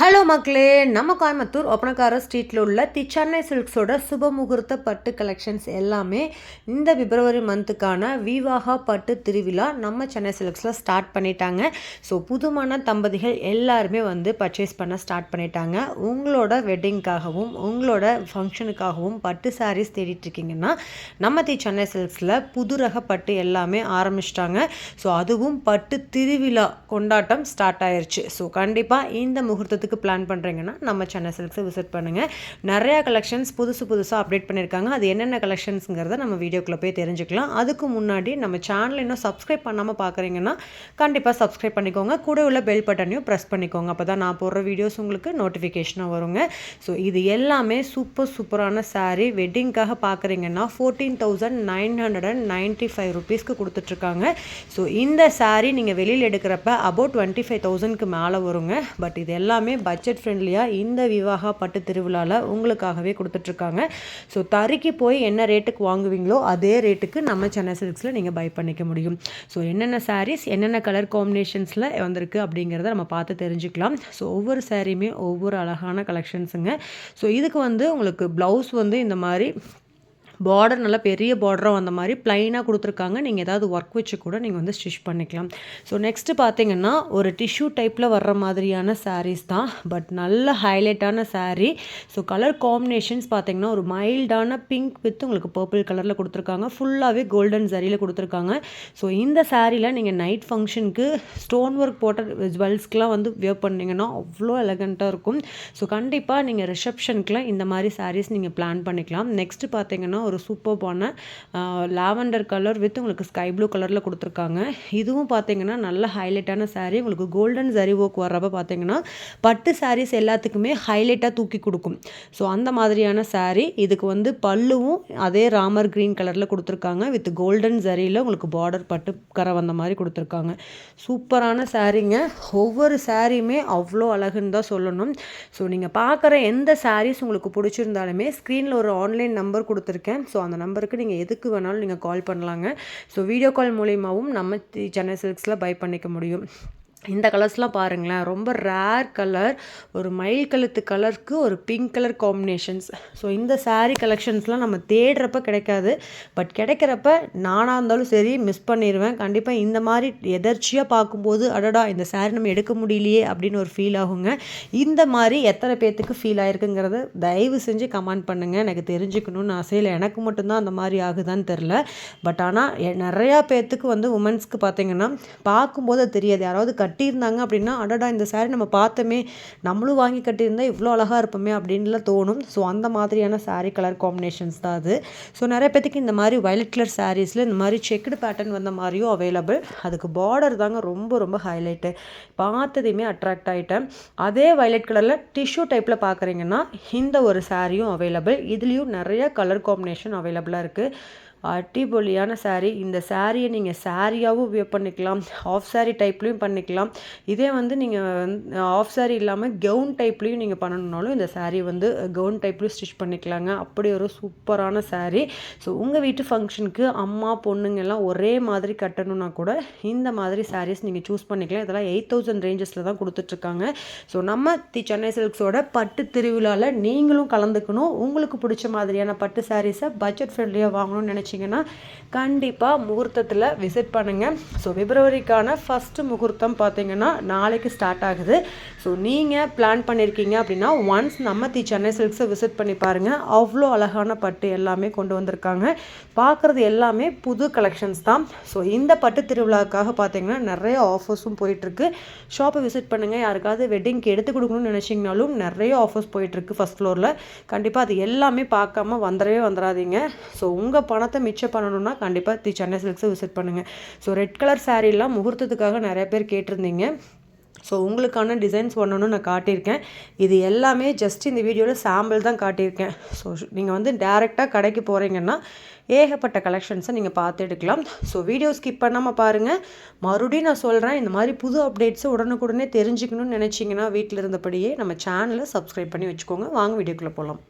Hello மக்களே. நம்ம கோயம்புத்தூர் ஒப்பனக்கார ஸ்ட்ரீட்டில் உள்ள தி சென்னை சில்க்ஸோட சுப முகூர்த்த பட்டு கலெக்ஷன்ஸ் எல்லாமே இந்த பிப்ரவரி மந்த்துக்கான விவாகா பட்டு திருவிழா நம்ம சென்னை சில்க்ஸில் ஸ்டார்ட் பண்ணிட்டாங்க. ஸோ புதுமான தம்பதிகள் எல்லாருமே வந்து பர்ச்சேஸ் பண்ண ஸ்டார்ட் பண்ணிட்டாங்க. உங்களோட வெட்டிங்க்காகவும் உங்களோட ஃபங்க்ஷனுக்காகவும் பட்டு சாரீஸ் தேடிட்டுருக்கீங்கன்னா நம்ம தி சென்னை சில்க்ஸில் புது ரக பட்டு எல்லாமே ஆரம்பிச்சிட்டாங்க. ஸோ அதுவும் பட்டு திருவிழா கொண்டாட்டம் ஸ்டார்ட் ஆயிடுச்சு ஸோ கண்டிப்பாக இந்த முகூர்த்தத்துக்கு பிளான் பண்ணுறீங்கன்னா நம்ம சென்னை சில்க்ஸை விசிட் பண்ணுங்கள் நிறையா கலெக்ஷன்ஸ் புதுசு புதுசாக அப்டேட் பண்ணியிருக்காங்க. அது என்னென்ன கலெக்ஷன்ஸுங்கிறத நம்ம வீடியோக்குள்ளே போய் தெரிஞ்சுக்கலாம். அதுக்கு முன்னாடி நம்ம சேனல் இன்னும் சப்ஸ்கிரைப் பண்ணாமல் பார்க்குறீங்கன்னா கண்டிப்பாக சப்ஸ்கிரைப் பண்ணிக்கோங்க. கூட உள்ள பெல் பட்டனையும் ப்ரெஸ் பண்ணிக்கோங்க. அப்போ தான் நான் போடுற வீடியோஸ் உங்களுக்கு நோட்டிஃபிகேஷனாக வருங்க. ஸோ இது எல்லாமே சூப்பர் சூப்பரான சாரீ வெட்டிங்க்காக பார்க்குறீங்கன்னா fourteen thousand nine hundred and ninety five ருபீஸ்க்கு கொடுத்துட்ருக்காங்க. ஸோ இந்த சாரீ நீங்கள் வெளியில் எடுக்கிறப்ப அபவுட் டுவெண்ட்டி ஃபைவ் தௌசண்ட்க்கு மேலே வருங்க. பட் இது எல்லாமே பட்ஜெட் ஃப்ரெண்ட்லியாக இந்த விவாகா பட்டு திருவிழாவில் உங்களுக்காகவே கொடுத்துட்ருக்காங்க. ஸோ தறிக்கு போய் என்ன ரேட்டுக்கு வாங்குவீங்களோ அதே ரேட்டுக்கு நம்ம சென்னை சில்க்ஸில் நீங்கள் பை பண்ணிக்க முடியும். ஸோ என்னென்ன சாரீஸ் என்னென்ன கலர் காம்பினேஷன்ஸில் வந்திருக்கு அப்படிங்கிறத நம்ம பார்த்து தெரிஞ்சுக்கலாம். ஸோ ஒவ்வொரு சாரியுமே ஒவ்வொரு அழகான கலெக்ஷன்ஸுங்க ஸோ இதுக்கு வந்து உங்களுக்கு ப்ளவுஸ் வந்து இந்த மாதிரி பார்டர் நல்லா பெரிய பார்டராக வந்த மாதிரி ப்ளைனாக கொடுத்துருக்காங்க. நீங்கள் ஏதாவது ஒர்க் வச்சு கூட நீங்கள் வந்து ஸ்டிச் பண்ணிக்கலாம். ஸோ நெக்ஸ்ட்டு பார்த்தீங்கன்னா ஒரு டிஷ்யூ டைப்பில் வர்ற மாதிரியான சாரீஸ் தான். பட் நல்ல ஹைலைட்டான சாரீ ஸோ கலர் காம்பினேஷன்ஸ் பார்த்தீங்கன்னா ஒரு மைல்டான பிங்க் வித் உங்களுக்கு பர்பிள் கலரில் கொடுத்துருக்காங்க. ஃபுல்லாகவே கோல்டன் சரியில் கொடுத்துருக்காங்க. ஸோ இந்த சாரியில் நீங்கள் நைட் ஃபங்க்ஷனுக்கு ஸ்டோன் ஒர்க் போட்ட ஜுவல்ஸ்க்கெலாம் வந்து வியர் பண்ணிங்கன்னா அவ்வளோ எலகண்ட்டாக இருக்கும். ஸோ கண்டிப்பாக நீங்கள் ரிசப்ஷனுக்குலாம் இந்த மாதிரி சாரீஸ் நீங்கள் பிளான் பண்ணிக்கலாம். நெக்ஸ்ட்டு பார்த்தீங்கன்னா ஒரு சூப்பர்பான லாவெண்டர் கலர் வித் உங்களுக்கு ஸ்கை ப்ளூ கலரில் கொடுத்துருக்காங்க. இதுவும் பார்த்தீங்கன்னா நல்ல ஹைலைட்டான சாரீ உங்களுக்கு கோல்டன் ஜரி ஒர்க் வர்றப்ப பார்த்தீங்கன்னா பட்டு சாரீஸ் எல்லாத்துக்குமே ஹைலைட்டாக தூக்கி கொடுக்கும். ஸோ அந்த மாதிரியான சாரீ இதுக்கு வந்து பல்லுவும் அதே ராமர் க்ரீன் கலரில் கொடுத்துருக்காங்க. வித் கோல்டன் ஜரியில் உங்களுக்கு பார்டர் பட்டு கரை வந்த மாதிரி கொடுத்துருக்காங்க. சூப்பரான சாரீங்க ஒவ்வொரு சாரியுமே அவ்வளோ அழகுன்னு தான் சொல்லணும். ஸோ நீங்கள் பார்க்குற எந்த சாரீஸ் உங்களுக்கு பிடிச்சிருந்தாலுமே ஸ்க்ரீனில் ஒரு ஆன்லைன் நம்பர் கொடுத்துருக்கேன். ஸோ அந்த நம்பருக்கு நீங்கள் எதுக்கு வேணாலும் நீங்கள் கால் பண்ணலாங்க. ஸோ வீடியோ கால் மூலியமாகவும் நம்ம சென்னை சில்க்ஸில் பை பண்ணிக்க முடியும். இந்த கலர்ஸ்லாம் பாருங்களேன். ரொம்ப ரேர் கலர் ஒரு மயில் கழுத்து கலருக்கு ஒரு பிங்க் கலர் காம்பினேஷன்ஸ் ஸோ இந்த சாரீ கலெக்ஷன்ஸ்லாம் நம்ம தேடுறப்ப கிடைக்காது. பட் கிடைக்கிறப்ப நானாக இருந்தாலும் சரி மிஸ் பண்ணிடுவேன் கண்டிப்பாக இந்த மாதிரி எதர்ச்சியாக பார்க்கும்போது அடடா இந்த சாரீ நம்ம எடுக்க முடியலையே அப்படின்னு ஒரு ஃபீல் ஆகுங்க. இந்த மாதிரி எத்தனை பேர்த்துக்கு ஃபீல் ஆயிருக்குங்கிறத தயவு செஞ்சு கமெண்ட் பண்ணுங்கள் எனக்கு தெரிஞ்சுக்கணும்னு ஆசையில் எனக்கு மட்டும்தான் அந்த மாதிரி ஆகுதான்னு தெரில பட் ஆனால் நிறையா பேர்த்துக்கு வந்து உமன்ஸ்க்கு பார்த்தீங்கன்னா பார்க்கும்போது தெரியாது. யாராவது கட்டியிருந்தாங்க அப்படின்னா அடடா இந்த சாரீ நம்ம பார்த்தோமே நம்மளும் வாங்கி கட்டியிருந்தா இவ்வளோ அழகாக இருப்போமே அப்படின்லாம் தோணும். ஸோ அந்த மாதிரியான சாரீ கலர் காம்பினேஷன்ஸ் தான் அது. ஸோ நிறைய பேர்த்துக்கு இந்த மாதிரி வயலட் கலர் சாரீஸில் இந்த மாதிரி செக்குடு பேட்டர்ன் வந்த மாதிரியும் அவைலபிள் அதுக்கு பார்டர் தாங்க ரொம்ப ரொம்ப ஹைலைட்டு பார்த்ததையுமே அட்ராக்ட் ஆகிட்டேன் அதே வயலட் கலரில் டிஷ்யூ டைப்பில் பார்க்குறீங்கன்னா இந்த ஒரு சாரியும் அவைலபிள் இதுலேயும் நிறைய கலர் காம்பினேஷன் அவைலபிளாக இருக்குது அடிபொலியான சாரீ இந்த சாரியை நீங்கள் சாரியாகவும் வியர் பண்ணிக்கலாம். ஆஃப் saree டைப்லேயும் பண்ணிக்கலாம். இதே வந்து நீங்கள் ஆஃப் saree இல்லாமல் கவுன் டைப்லேயும் நீங்கள் பண்ணணுன்னாலும் இந்த சாரீ வந்து கவுன் டைப்லேயும் ஸ்டிச் பண்ணிக்கலாங்க. அப்படி ஒரு சூப்பரான சாரீ ஸோ உங்கள் வீட்டு ஃபங்க்ஷனுக்கு அம்மா பொண்ணுங்க எல்லாம் ஒரே மாதிரி கட்டணும்னா கூட இந்த மாதிரி சாரீஸ் நீங்கள் சூஸ் பண்ணிக்கலாம். இதெல்லாம் எயிட் தௌசண்ட் ரேஞ்சஸில் தான் கொடுத்துட்ருக்காங்க. ஸோ நம்ம தி சென்னை சில்க்ஸோட பட்டு திருவிழாவில் நீங்களும் கலந்துக்கணும். உங்களுக்கு பிடிச்ச மாதிரியான பட்டு சாரீஸை பட்ஜெட் ஃப்ரெண்ட்லியாக வாங்கணும்னு நினச்சிங்கன்னா கண்டிப்பாக முகூர்த்தத்தில் விசிட் பண்ணுங்கள் ஸோ பிப்ரவரிக்கான ஃபஸ்ட்டு முகூர்த்தம் பார்த்தீங்கன்னா நாளைக்கு ஸ்டார்ட் ஆகுது. ஸோ நீங்கள் பிளான் பண்ணியிருக்கீங்க அப்படின்னா ஒன்ஸ் நம்ம தி சென்னை சில்க்ஸை விசிட் பண்ணி பாருங்கள் அவ்வளோ அழகான பட்டு எல்லாமே கொண்டு வந்திருக்காங்க. பார்க்குறது எல்லாமே புது கலெக்ஷன்ஸ் தான். ஸோ இந்த பட்டு திருவிழாவுக்காக பார்த்தீங்கன்னா நிறைய ஆஃபர்ஸும் போயிட்டுருக்கு. ஷாப்பை விசிட் பண்ணுங்கள் யாருக்காவது வெட்டிங்க்கு எடுத்து கொடுக்கணும்னு நினச்சிங்கனாலும் நிறைய ஆஃபர்ஸ் போயிட்டுருக்கு ஃபஸ்ட் ஃப்ளோரில் கண்டிப்பாக அது எல்லாமே பார்க்காம வந்துடவே வந்துடாதீங்க. ஸோ உங்கள் பணத்தை பணத்தை மிச்சம் பண்ணணும்னா கண்டிப்பாக தி சென்னை சில்க்ஸை விசிட் பண்ணுங்கள் ஸோ ரெட் கலர் சாரீலாம் முகூர்த்தத்துக்காக நிறைய பேர் கேட்டிருந்தீங்க. ஸோ உங்களுக்கான டிசைன்ஸ் ஒன்று நான் காட்டியிருக்கேன். இது எல்லாமே ஜஸ்ட் இந்த வீடியோவில் சாம்பிள் தான் காட்டியிருக்கேன். ஸோ நீங்கள் வந்து டேரெக்டாக கடைக்கு போகிறீங்கன்னா ஏகப்பட்ட கலெக்ஷன்ஸை நீங்கள் பார்த்து எடுக்கலாம். ஸோ வீடியோ ஸ்கிப் பண்ணாமல் பாருங்கள் மறுபடியும் நான் சொல்கிறேன் இந்த மாதிரி புது அப்டேட்ஸை உடனுக்குடனே தெரிஞ்சுக்கணும்னு நினச்சிங்கன்னா வீட்டில் இருந்தபடியே நம்ம சேனலை சப்ஸ்கிரைப் பண்ணி வச்சுக்கோங்க. வாங்க வீடியோக்குள்ளே போகலாம்